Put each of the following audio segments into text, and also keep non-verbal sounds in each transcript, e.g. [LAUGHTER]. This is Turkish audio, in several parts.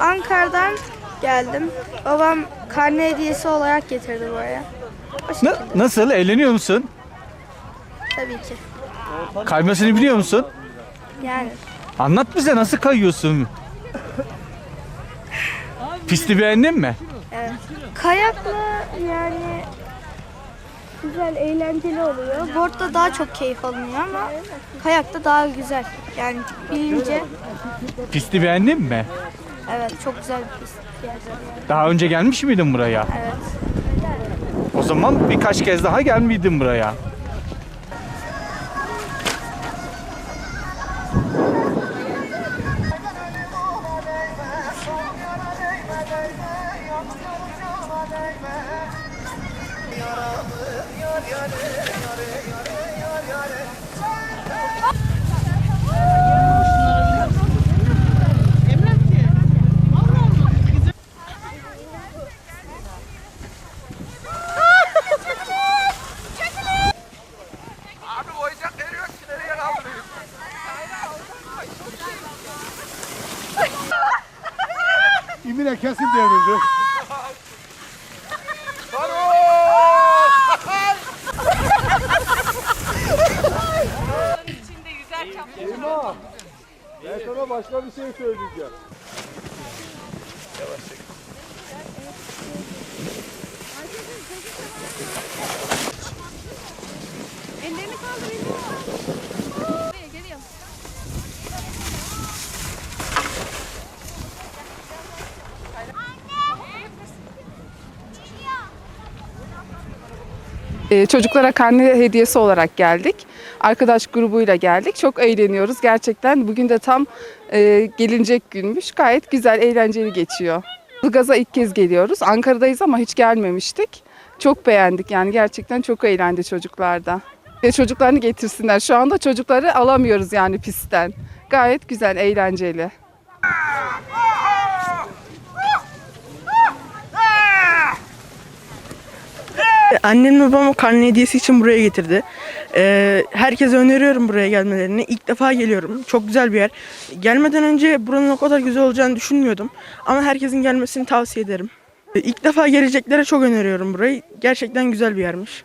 Ankara'dan geldim. Babam karne hediyesi olarak getirdi buraya. O şekilde. Na- nasıl? Eğleniyor musun? Tabii ki. Kaymasını biliyor musun? Yani Anlat bize nasıl kayıyorsun? Pisti beğendin mi? evet. Kayakla yani güzel, eğlenceli oluyor. Board'da daha çok keyif alınıyor ama kayakta daha güzel. Yani bilince Pisti beğendin mi? Evet çok güzel bir pist. Yani. Daha önce gelmiş miydin buraya? Evet. O zaman birkaç kez daha gelmeydin buraya. Başka bir şey söyleyeceğim. Ellerini kaldır ellerini. Geliyorum. Ee, Çocuklara karne hediyesi olarak geldik. Arkadaş grubuyla geldik. Çok eğleniyoruz gerçekten. Bugün de tam e, gelinecek günmüş. Gayet güzel, eğlenceli geçiyor. Ilgaz'a ilk kez geliyoruz. Ankara'dayız ama hiç gelmemiştik. Çok beğendik yani gerçekten çok eğlendi çocuklar da. Ve çocuklarını getirsinler. Şu anda çocukları alamıyoruz yani pistten. Gayet güzel, eğlenceli. Annem babam karne hediyesi için buraya getirdi. Ee, herkese öneriyorum buraya gelmelerini. İlk defa geliyorum. Çok güzel bir yer. Gelmeden önce buranın o kadar güzel olacağını düşünmüyordum. Ama herkesin gelmesini tavsiye ederim. Ee, İlk defa geleceklere çok öneriyorum burayı. Gerçekten güzel bir yermiş.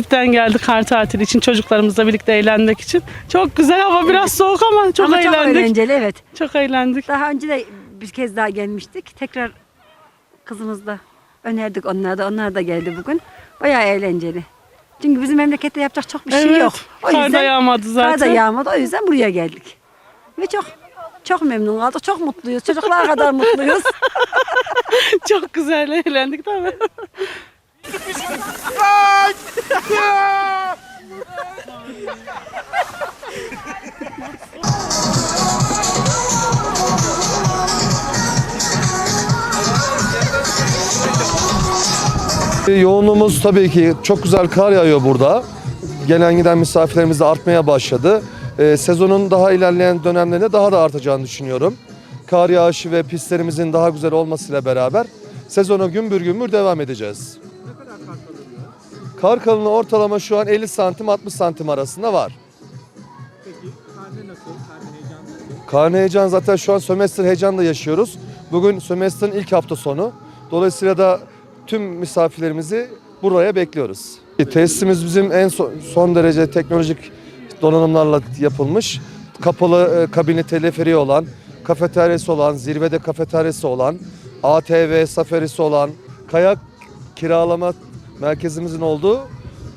İskilip'ten geldik kar tatili için çocuklarımızla birlikte eğlenmek için. Çok güzel hava biraz soğuk ama çok Ama çok eğlendik. eğlenceli evet. Çok eğlendik. Daha önce de bir kez daha gelmiştik. Tekrar kızımız da önerdik onlara da. Onlar da geldi bugün. Bayağı eğlenceli. Çünkü bizim memlekette yapacak çok bir şey Evet, yok. O kar da yüzden yağmadı zaten. Kar da yağmadı. O yüzden buraya geldik. Ve çok çok memnun kaldık. Çok mutluyuz. Çocuklar kadar mutluyuz. [LAUGHS] Çok güzel eğlendik tabii. Yoğunluğumuz tabii ki çok güzel kar yağıyor burada. Gelen giden misafirlerimiz de artmaya başladı. Ee, sezonun daha ilerleyen dönemlerinde daha da artacağını düşünüyorum. Kar yağışı ve pistlerimizin daha güzel olmasıyla beraber sezona gümbür gümbür devam edeceğiz. Kar kalınlığı ortalama şu an 50 santim 60 santim arasında var. Karne heyecan zaten şu an sömestr heyecanla yaşıyoruz. Bugün sömestrin ilk hafta sonu. Dolayısıyla da tüm misafirlerimizi buraya bekliyoruz. Tesisimiz bizim en son, son derece teknolojik donanımlarla yapılmış. Kapalı e, kabini teleferiği olan, kafeteryası olan, zirvede kafeteryası olan, ATV safarisi olan, kayak kiralama merkezimizin olduğu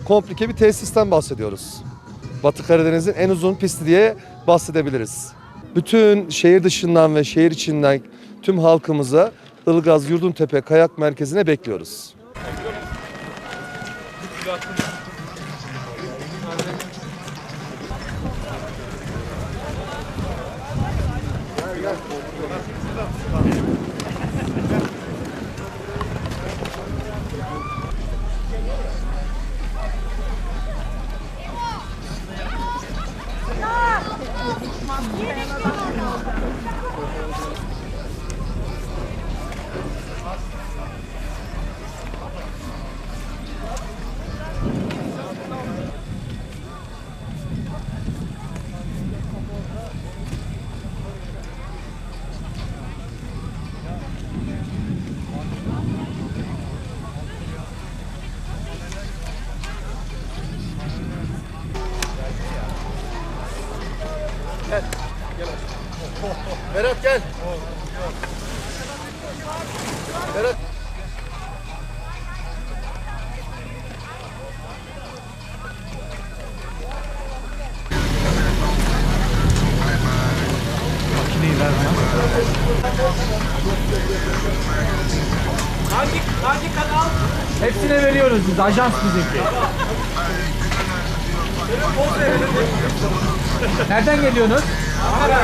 komplike bir tesisten bahsediyoruz. Batı Karadeniz'in en uzun pisti diye bahsedebiliriz. Bütün şehir dışından ve şehir içinden tüm halkımıza Ilgaz Yurduntepe Kayak Merkezi'ne bekliyoruz. Gel. Gel. Berat gel. Berat. Makineyi ver Hangi, hangi kanal? Hepsine veriyoruz biz. Ajans bizimki. Nereden geliyorsunuz? Ankara.